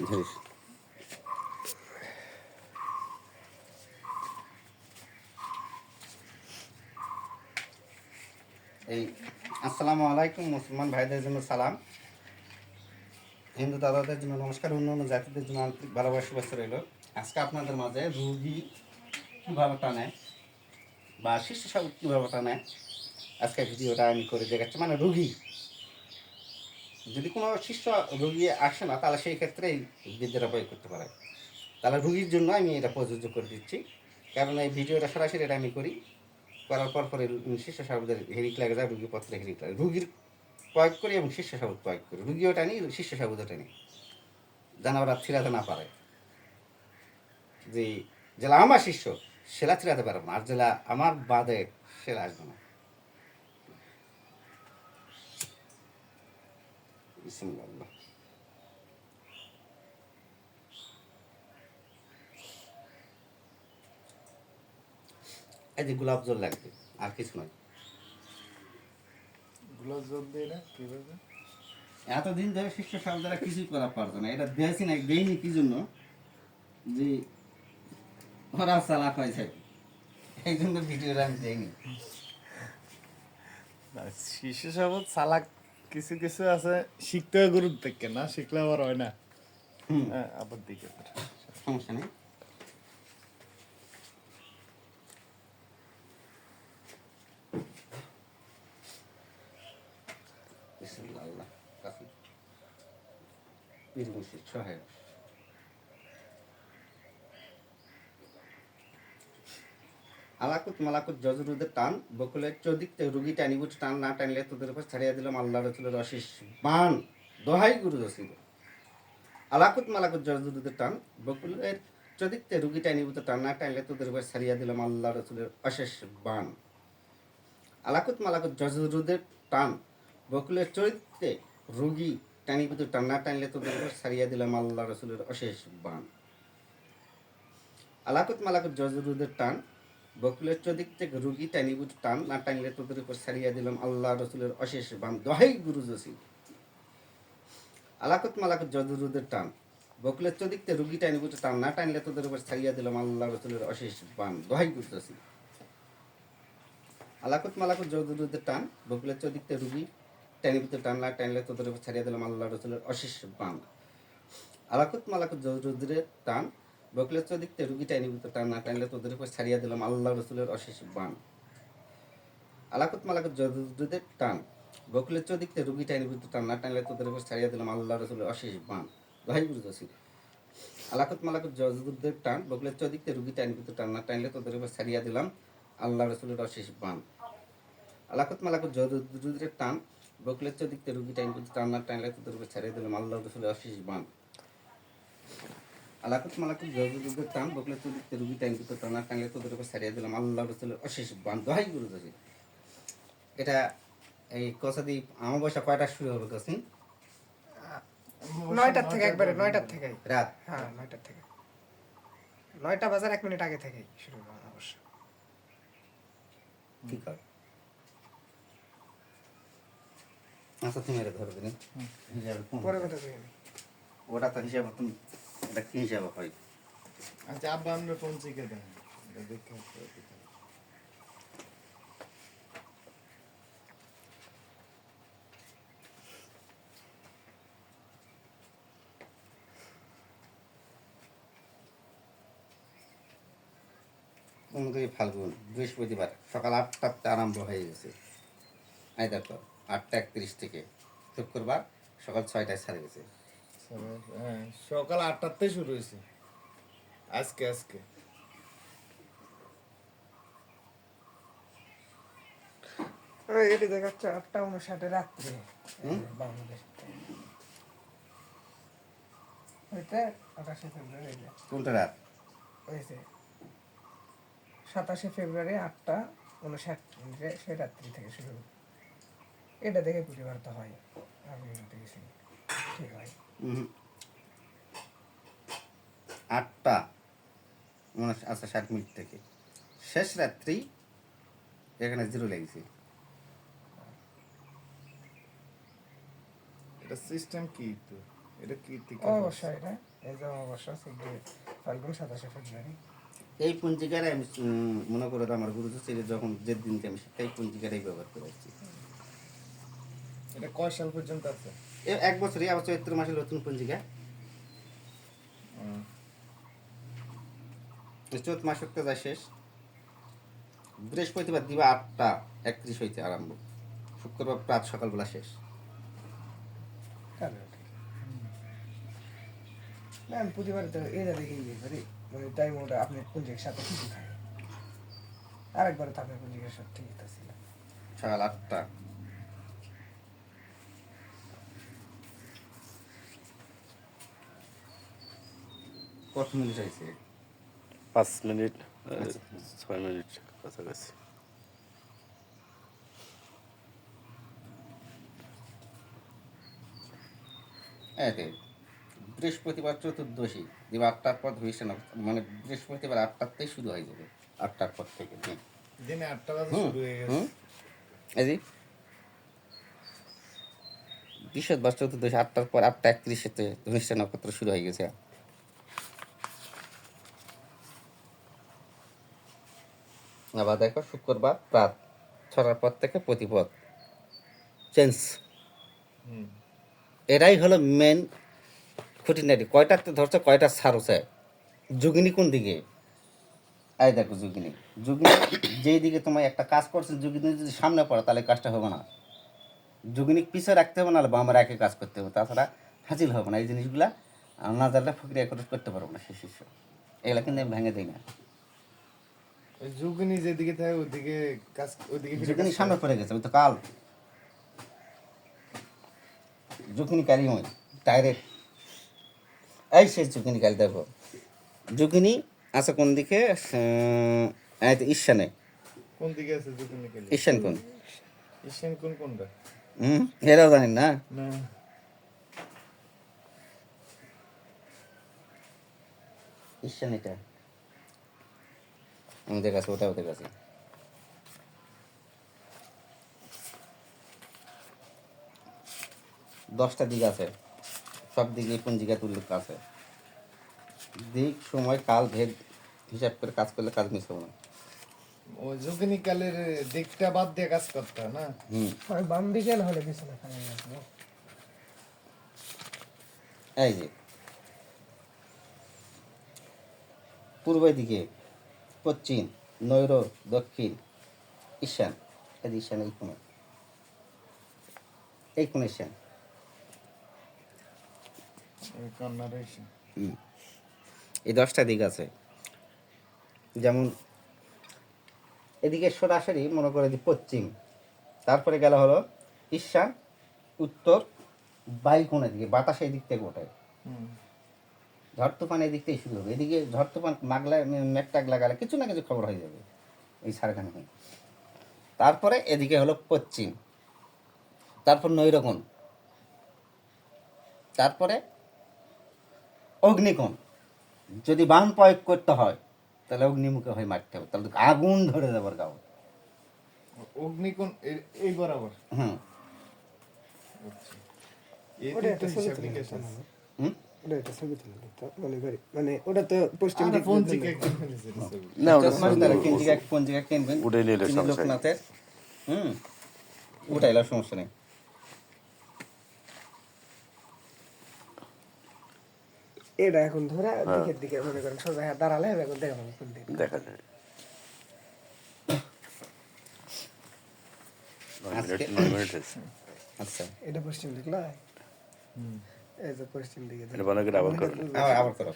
এই, আসসালামু আলাইকুম, মুসলমান ভাইদের জন্য সালাম। হিন্দু দাদাদের জন্য নমস্কার, অন্য অন্য জাতিদের জন্য আন্তরিক ভালোবাসা, শুভেচ্ছা রইল। আজকে আপনাদের মাঝে রুগী কীভাবে টানে বা শিশু সাগর কীভাবে টানে আজকে ভিডিওটা আমি করে দেখাচ্ছি। মানে রুগী যদি কোনো শিষ্য রুগী আসে না, তাহলে সেই ক্ষেত্রে এই বিদ্যাটা প্রয়োগ করতে পারে। তাহলে রুগীর জন্য আমি এটা প্রযোজ্য করে দিচ্ছি। কারণ এই ভিডিওটা সরাসরি এটা আমি করি। করার পর পরে শিষ্য সাবুদের হেরিক লাগে যায় রুগী পত্রে হেরিক লাগে। রুগীর প্রয়োগ করি এবং শিষ্য সাবুদ প্রয়োগ করি। রুগীও টানি শিষ্য সাবুদও টানি যেন ওরা ছিড়াতে না পারে। যে জেলা আমার শিষ্য, সেলা ছিড়াতে পারব না। আর জেলা আমার বাদে সেলা আসবে না। বিসমিল্লাহ এই যে গোলাপ জল লাগবে আর কিছু নয়। গোলাপ জল দিয়ে না কীভাবে? এতদিন ধরে শিষ্য সাহেবরা কিছুই করা পারতো না এটা দিয়েছি না দেয়নি কি জন্য? যে ওরা চালাক হয়েছে এই জন্য ভিডিওটা আমি দেয়নি শিশু সাবত সালাক কিছু কিছু আছে শিখতে হয় গুরুর থেকে না শিখলে আবার হয় না হুম হ্যাঁ আবার দিকে সমস্যা নেই বিসমিল্লাহ আল্লাহ কাফি পীর মুর্শিদ সাহেব আলাকুত মালাকুত জজরুদের টান বকুলের চৌদিকতে রুগী টানিবুট টান না টানলে তোদের উপর ছাড়িয়ে দিলাম আল্লাহ রসুলের অশেষ বান। দোহাই গুরু রসিদ আলাকুত মালাকুত জজরুদের টান বকুলের চৌদিকতে রুগী টানিবুট টান না টানলে তোদের উপর ছাড়িয়ে দিলাম আল্লাহ রসুলের অশেষ বান। আলাকুত মালাকুত জজরুদের টান বকুলের চরিত্রে রুগী টানিবুত টান না টানলে তোদের উপর ছাড়িয়ে দিলাম আল্লাহ রসুলের অশেষ বান। আলাকুত মালাকুত জজরুদের টান বকুলের চদিক থেকে রুগী টানিবুট টান, না টানলে তোদের উপর ছাড়িয়ে দিলাম আল্লাহ রসুলের অশেষ বান। দহাই গুরু জসি আলাকুত মালাকুত জজরুদের টান। বকুলের চদিক থেকে রুগী টানিবুট টান, না টানলে তোদের উপর ছাড়িয়ে দিলাম আল্লাহ রসুলের অশেষ বান। দহাই গুরু জসি আলাকুত মালাকুত জজরুদের টান। বকুলের চদিক থেকে রুগী টানিবুট টান, না টানলে তোদের উপর ছাড়িয়ে দিলাম আল্লাহ রসুলের অশেষ বান। আলাকুত মালাকুত জজরুদের টান। বকলের চদিকতে রুগী টাইনিভূত টান না টানলে তোদের উপর ছাড়িয়া দিলাম আল্লাহ রসুলের অশেষ বান। আলাকুত মালাকুত জজুদের টান। বকলের চদিকতে রুগী টাইনিভূত টান না টানলে তোদের উপর ছাড়িয়া দিলাম আল্লাহ রসুলের অশেষ বান। গুরু জসির আলাকুত মালাকুত জজুদের টান, বকলের চদিকতে রুগী টাইনিভূত টান না টানলে তোদের উপর ছাড়িয়া দিলাম আল্লাহ রসুলের অশেষ বান। আলাকুত মালাকুত জজুদের টান, বকলের চদিকতে রুগী টাইনিভূত টান না টানলে তোদের উপর ছাড়িয়া দিলাম আল্লাহ রসুলের অশেষ বান। আলাকুত মালাকুত জজুদের টান বকলে চুদিতে রুগী টাইমকে টানা টানলে তোদের উপর ছাড়িয়ে দিলাম। আল্লাহ রসুলের অশেষ বান দহাই গুরু দোষী এটা এই কসাদি আমাবস্যা কয়টা শুরু হবে কসি নয়টার থেকে একবারে নয়টার থেকে। রাত। হ্যাঁ নয়টার থেকে। নয়টা বাজার এক মিনিট আগে থেকেই শুরু হবে অবশ্য ঠিক হবে আচ্ছা তুমি এটা ধরো দিন হিসাবে পরে কথা ওটা তো হিসাব তুমি এটা কি হিসাবে হয়? আচ্ছা আব্বা আমরা ফোন শিখে দেন? এটা ফাল্গুন? বৃহস্পতিবার সকাল আটটাতে আরম্ভ হয়ে গেছে। এই দেখো আটটা একত্রিশ থেকে। শুক্রবার সকাল ছয়টায় ছাড়ে গেছে। হ্যাঁ সকাল আটটাতে শুরু হয়েছে। আজকে আজকে। এটি দেখাচ্ছে আটটা উনষাটে রাত্রে। বাংলাদেশ ওইটা আঠাশে ফেব্রুয়ারি কোনটা রাত? হয়েছে সাতাশে ফেব্রুয়ারি আটটা উনষাট মিনিটে সে রাত্রি থেকে শুরু। এটা দেখে পুজো বার্তা হয়। আমি এটা আটটা উনিশ আচ্ছা ষাট মিনিট থেকে। শেষ রাত্রি এখানে জিরো লেগেছে। এটা সিস্টেম কি তো? এটা কি থেকে অমাবস্যা এটা? এই যে চোদ্দ ফাল্গুন সাতাশে ফেব্রুয়ারি। এই পুঞ্জিকারে আমি মনে করে আমার গুরুজি ছিল যখন যে দিনকে আমি শিক্ষা এই ব্যবহার করে আসছি এটা কয় সাল পর্যন্ত আছে? এক বছরই আবার চৈত্র মাসের নতুন পঞ্জিকা। চৈত মাসের তো যা শেষ। বৃহস্পতিবার দিবা আটটা একত্রিশ হইতে আরম্ভ। শুক্রবার প্রাত সকালবেলা শেষ। কালো ঠিক। না প্রতিবার তো এটা দেখেই যাই মানে টাইম ওটা পুঞ্জিকের সাথে ঠিকই থাকে? আরেকবার তো আপনার পুঞ্জিকের সাথে ঠিকই ছিল সকাল আটটা। কত মিনিট হয়েছে? পাঁচ মিনিট ছয় মিনিট কাছাকাছি। বৃহস্পতিবার চতুর্দশী দিবা আটটার পর হয়েছে না মানে বৃহস্পতিবার আটটাতেই শুরু হয়ে যাবে আটটার পর থেকে। দিনে আটটা বাজে শুরু হয়ে গেছে। বৃহস্পতিবার চতুর্দশী আটটার পর আটটা একত্রিশেতে ধনিষ্ঠা নক্ষত্র শুরু হয়ে গেছে। আবার দেখো শুক্রবার প্রাত ছটার পর থেকে প্রতিপদ। চেঞ্জ। এটাই হলো মেন খুঁটিনাটি। কয়টাতে ধরছে কয়টা ছাড়ছে যুগিনী কোন দিকে? এই দেখো যুগিনী। যুগিনী যেই দিকে তোমার একটা কাজ করছে যুগিনী যদি সামনে পড়ে তাহলে কাজটা হবে না। যুগিনী পিছিয়ে রাখতে হবে নাহলে বামের একে কাজ করতে হবে। তাছাড়া হাজিল হবে না। এই জিনিসগুলা আর না জানলে ফকরিয়া করে করতে পারব না সে শিষ্য। এগুলা কিন্তু আমি ভেঙে দিই না। যুগিনী যেদিকে থাকে ওদিকে কাজ ওদিকে ফিরে সামনে পড়ে গেছে ওই তো কাল। যুগিনী কালি মই ডাইরেক্ট এই সে যুগিনী কালি দেখো। যুগিনী আছে কোন দিকে? ঈশানে। কোন দিকে আছে যুগিনী কালী? ঈশান কোন? এশিয়ান কোন কোনটা? হুম এরাও জানেন না? না। ঈশান এটা। আমাদের কাছে ওটা ওদের কাছে দশটা দিক আছে। সব দিকে পঞ্জিকাতে উল্লেখ আছে? দিক সময় কাল ভেদ হিসাব করে কাজ করলে কাজ মিস হবে না। ও যুগিনী কালের দিকটা বাদ দিয়ে কাজ করতে হয় না? হুম। বাম দিকে না হলে পিছনে ফেলে এই যে। পূর্বের দিকে পশ্চিম নৈর দক্ষিণ ঈশান। এই ঈশান এই কোণে। এই কোণে ঈশান। এই দশটা দিক আছে। যেমন এদিকে সরাসরি মনে করে যে পশ্চিম তারপরে গেল হলো ঈশান উত্তর বায়ু কোণের দিকে বাতাস এই দিক থেকে ওঠে। ঝড় তুফান এদিক থেকেই শুরু হবে। এদিকে ঝড় তুফান মাগলা মেঘটাক লাগালে কিছু না কিছু খবর হয়ে যাবে এই সারখানে হয়ে। তারপরে এদিকে হলো পশ্চিম তারপর নৈরকোণ তারপরে অগ্নিকোণ। যদি বান প্রয়োগ করতে হয় তাহলে অগ্নিমুখে হয়ে মারতে হবে। তাহলে আগুন ধরে যাবার গাও অগ্নিকোণ এই বরাবর? হুম। তো একটা ছবি তুলে দিতে মনে করি মানে ওটা তো পশ্চিম দিক রে ছবি। না ওটা চশমা তারা কেঞ্জিকা পঞ্জিকা কিনবেন উঠে নিলে সমস্যা নেই। লোকনাথের হুম উঠাইলে সমস্যা নেই এটা এখন ধরে দিকের দিকে মনে করেন সোজা হয়ে দাঁড়ালে এখন দেখা পাবো কোন দিকে দেখা যায় আচ্ছা এটা পশ্চিম দিক নয় হুম। এই যে পশ্চিম দিকে এটা বানাকে আবার আবার আবার করো